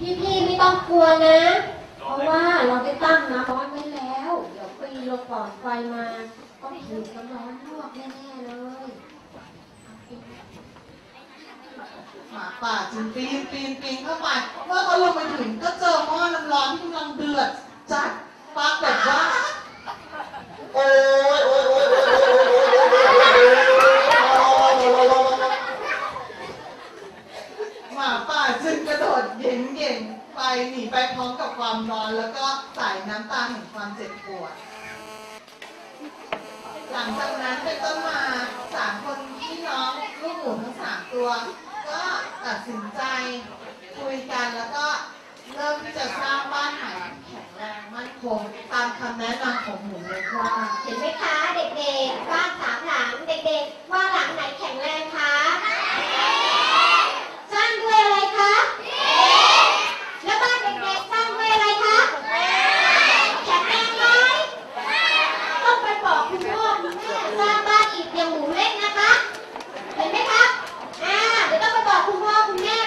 พี่พี่ไม่ต้องกลัวนะ เพราะว่าเราได้ตั้งน้ำร้อนไว้แล้ว เดี๋ยวปีลงปอดไฟมาก็ผิวน้ำร้อนลวกแน่ๆเลยหมาป่าจึงปีนปีนปีนเข้าไปเมื่อเขาลงไปถึงก็เจอหม้อน้ำร้อนที่กำลังเดือดจัดปรากฏว่า หนีไปพร้อมกับความร้อน แล้วก็สายน้ำตาแห่งความเจ็บปวด หลังจากนั้นเป็นต้นมาสามคนพี่น้องลูกหมูทั้งสามตัว ก็ตัดสินใจคุยกันแล้วก็เริ่มที่จะสร้างบ้านใหม่แข็งแรงมั่นคงตามคำแนะนำของหมูเลยว่า เห็นไหมคะเด็กๆบ้านสามหลังเด็กๆว่าหลังไหนแข็งแรงคะสร้างด้วยอะไรคะแล้วบ้านเด็กๆสร้างด้วยอะไรคะแข็งแรงไหมต้องไปบอกคุณพ่อคุณแม่สร้างบ้านอีกอย่างหมูเล็กนะคะ เห็นไหมครับอ่าเดี๋ยวต้องไปบอกคุณพ่อคุณแม่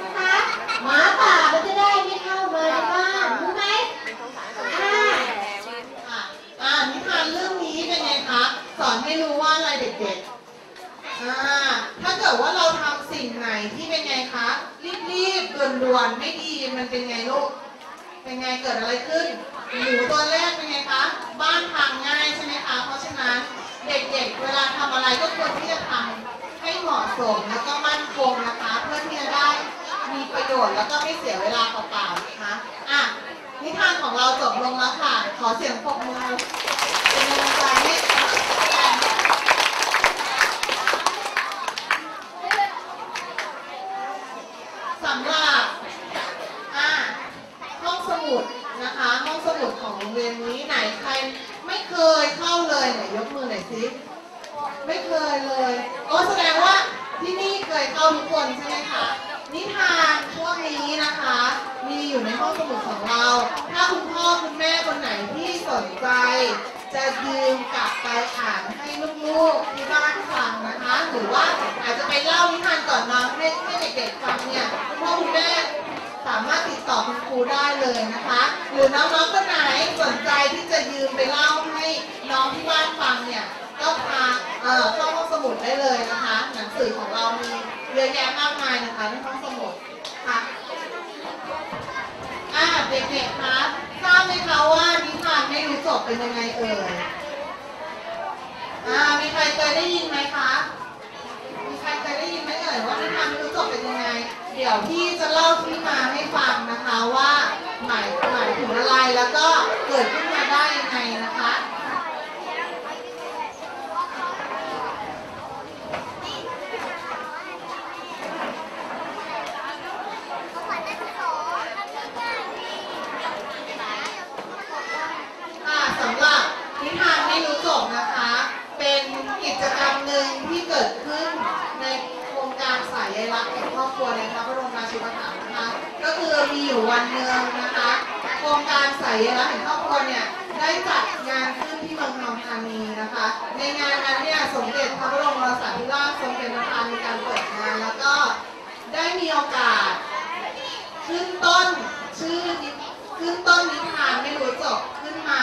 นะคะหมาป่ามันจะได้ไม่เข้ามาในบ้านรู้ไหมอ่า อะอ่านิทานเรื่องนี้เป็นไงคะ ส อนให้รู้ว่าอะไรเด็กๆอ่าถ้าเกิดว่าเราทำสิ่งไหนที่เป็นไงคะ รีบๆด่วนๆไม่ดีมันเป็นไงลูก เป็นไงเกิดอะไรขึ้นหมูตัวแรกเป็นไงคะ บ้านพังง่ายใช่ไหมคะ เพราะฉะนั้นเด็กๆ เวลาทำอะไรก็ควรที่จะทำให้เหมาะสมแล้วก็มั่นคงนะคะ เพื่อที่จะได้มีประโยชน์แล้วก็ไม่เสียเวลาเปล่าๆนะคะอะ นิทานของเราจบลงแล้วค่ะ ขอเสียงปรบมือเป็นกำลังใจให้กันสำหรับอะห้องสมุดนะคะ ห้องสมุดของโรงเรียนนี้ไหนใครไม่เคยเข้าเลยไหนยกมือหน่อยสิไม่เคยเลย โอ้แสดงว่าที่นี่เคยเข้าทุกคนใช่ไหมคะ นิทานพวกนี้นะคะ มีอยู่ในห้องสมุดของเรา ถ้าคุณพ่อคุณแม่คนไหนที่สนใจ จะ ยืมกลับไปอ่านให้ลูกๆที่บ้านฟังนะคะ หรือว่าอาจจะไปเล่านิทานก่อนนอนให้ให้เด็กๆฟังเนี่ยคุณพ่อคุณแม่สามารถติดต่อคุณครูได้เลยนะคะ หรือน้องๆคนไหนสนใจที่จะยืมไปเล่าให้น้องที่บ้านฟังเนี่ยก็พาเอ่อเข้าห้องสมุดได้เลยนะคะ หนังสือของเรามีเยอะแยะมากมายนะคะในห้องสมุดค่ะอ่าเด็กๆคะทราบไหมคะว่านิทานไม่รู้จบเป็นยังไงเอ่ย ได้ยินไหมคะ มีใครเคยได้ยินไหมเอ่ยว่านิทานไม่รู้จบเป็นยังไง เดี๋ยวพี่จะเล่าที่มาให้ฟังนะคะว่าหมายหมายถึงอะไรแล้วก็เกิดขึ้นมาได้ยังไงนะคะ ค่ะสำหรับนิทานไม่รู้จบนะคะ เป็นกิจกรรมหนึ่งที่เกิดขึ้นในโครงการสายใยรักแห่งครอบครัวในพระบรมราชูปถัมภ์นะคะ ก็คื อยู่วันหนึ่งนะคะโครงการสายใยรักแห่งครอบครัวเนี่ยได้จัดงานขึ้นที่เมืองทองธานีนะคะ ในงานนั้นเนี่ยสมเด็จพระบรมราชาธิราชทรงเป็นประธานในการเปิดงานแล้วก็ได้มีโอกาส ขึ้นต้นชื่อขึ้นต้นนิทานไม่รู้จบขึ้นมา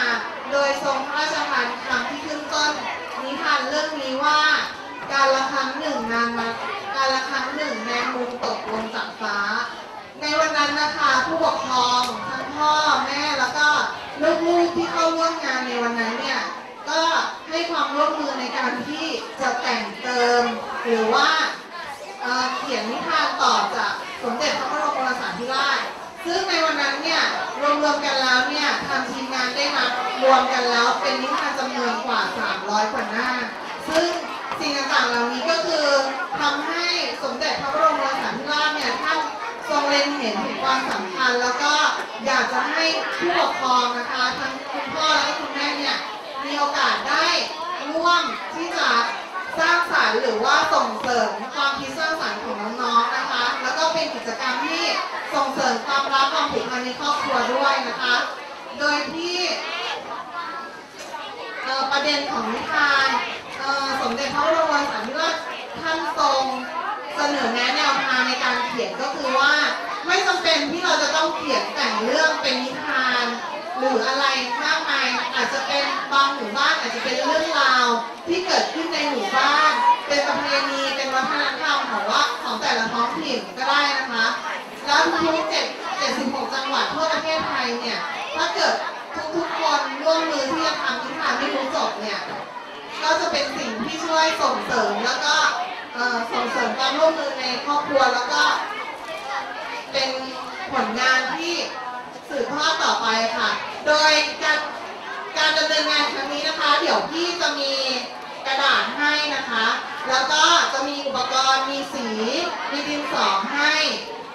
โดยทรงพระราชทานคำที่ขึ้นต้นนิทานเรื่องนี้ว่า การละครั้งหนึ่งนานมาการละครั้งหนึ่งแมงมุมตกลงจากฟ้า ในวันนั้นนะคะผู้ปกครองทั้งพ่อแม่แล้วก็ลูกๆที่เข้าร่วมงานในวันนั้นเนี่ยก็ให้ความร่วมมือในการที่จะแต่งเติม หรือว่า เอ่อเขียนนิทานต่อจากสมเด็จพระบรมโอรสาธิราช ซึ่งในวันนั้นเนี่ยร วมกันแล้วเนี่ยทางทีมงานได้นับรวมกันแล้วเป็นนิทานจำนวนกว่า 300 กว่าหน้า ซึ่งสิ่งต่างๆเหล่านี้ก็คือทำให้สมเด็จพระบรมโอราธิราชเนี่ยท่านทรงเล็งเห็นถึงความสำคัญ แล้วก็อยากจะให้ผู้ปกครองนะคะทั้งคุณพ่อและก็คุณแม่เนี่ยมีโอกาสได้ร่วมที่จะ สร้างสรรค์หรือว่าส่งเสริมความคิดสร้างสรรค์ของน้องๆนะคะ แล้วก็เป็นกิจกรรมที่ส่งเสริมความรักความผูกพันในครอบครัวด้วยนะคะ โดยที่ประเด็นของนิทานสมเด็จพระบรมราชาธิราชท่านทรงเสนอแนะแนวทางในการเขียนก็คือว่าไม่จำเป็นเป็นที่เราจะต้องเขียนแต่งเรื่องเป็นนิทาน หรืออะไรมาก ทุกเจ็ดเจ็ดสิบหกจังหวัดทั่วประเทศไทยเนี่ย ถ้าเกิดทุกๆคนร่วมมือที่จะทำนิทานไม่รู้จบเนี่ย ก็จะเป็นสิ่งที่ช่วยส่งเสริมแล้วก็ส่งเสริมความร่วมมือในครอบครัวแล้วก็ เป็นผลงานที่สืบทอดต่อไปค่ะ โดยการการดำเนินงานครั้งนี้นะคะ เดี๋ยวพี่จะมีกระดาษให้นะคะ แล้วก็จะมีอุปกรณ์มีสี มีดินสอให้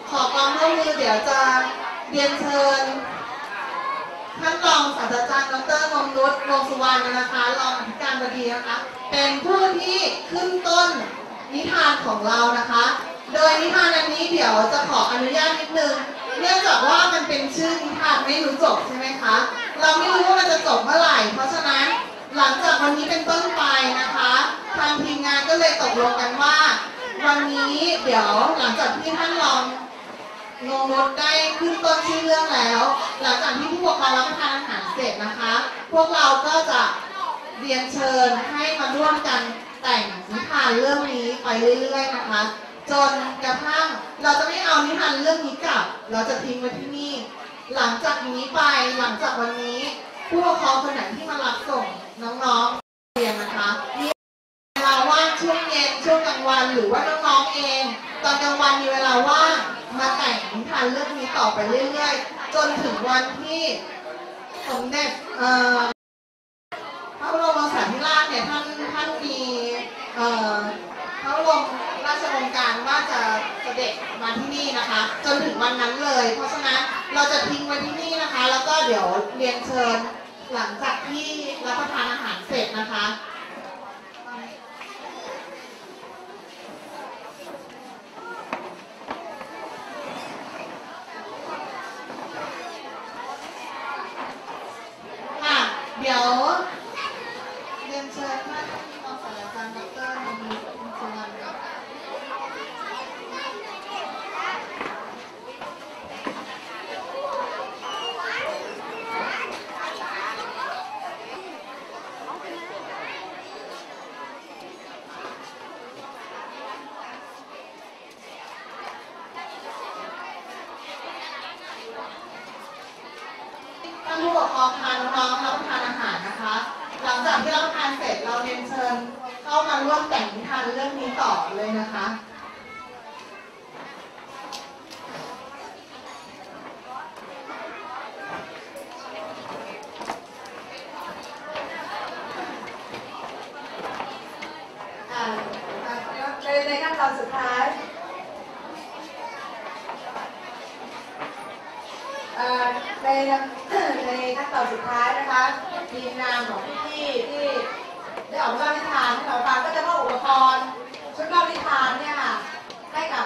ขอความร่วมมือเดี๋ยวจะเรียนเชิญท่านรองศาสตราจารย์ดรนงนุชวงสุวรรณนะคะรองอธิการบดีนะคะ เป็นผู้ที่ขึ้นต้นนิทานของเรานะคะ โดยนิทานอันนี้เดี๋ยวจะขออนุญาตนิดนึง เนื่องจากว่ามันเป็นชื่อนิทานไม่รู้จบใช่ไหมคะ เราไม่รู้ว่ามันจะจบเมื่อไหร่ เพราะฉะนั้นหลังจากวันนี้เป็นต้นไปนะคะ ทางทีมงานก็เลยตกลงกันว่า วันนี้เดี๋ยวหลังจาก งงรถได้ขึ้นต้นชื่อเรื่องแล้ว หลังจากที่ผู้ปกครองรับประทานอาหารเสร็จนะคะ พวกเราก็จะเรียนเชิญให้มาร่วมกันแต่งนิทานเรื่องนี้ไปเรื่อยๆนะคะ จนกระทั่งเราจะไม่เอานิทานเรื่องนี้กลับ เราจะทิ้งไว้ที่นี่ หลังจากนี้ไปหลังจากวันนี้ ผู้ปกครองคนไหนที่มารับส่งน้องๆเรียนนะคะมีเวลาว่างช่วงเย็นช่วงกลางวันหรือว่าน้องๆเอง ตอนกลางวันมีเวลาว่างมาแต่งนิทานเรื่องนี้ต่อไปเรื่อยๆ จนถึงวันที่สมเด็จเอ่อพระบรมสารีริราชเนี่ยท่านท่านมีเอ่อพระบรมราชโองการว่าจะเสด็จมาที่นี่นะคะ จนถึงวันนั้นเลย เพราะฉะนั้นเราจะทิ้งไว้ที่นี่นะคะ แล้วก็เดี๋ยวเรียนเชิญหลังจากที่รับประทานอาหารเสร็จนะคะ เดี๋ยวเรียนเชิญท่านรองศาสตราจารย์ดรนนท์สุวรรณค่ะท่านผู้ป กครองพาน้องๆรับประทานอาหารนะคะ หลังจากที่รับปราทานเสร็จเราเรียนเชิญเข้ามาร่วมแต่งนิทานเรื่องนี้ต่อเลยนะคะ อ่าในในขั้นตอนสุดท้ายเอ่อ ในในขั้นตอนสุดท้ายนะคะทีมงานของพี่ที่ได้ออกมาเล่านิทานให้เราฟังก็จะมอบอุปกรณ์ชุดเล่านิทานเนี่ยค่ะให้กับ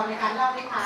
รในการเล่านิทาน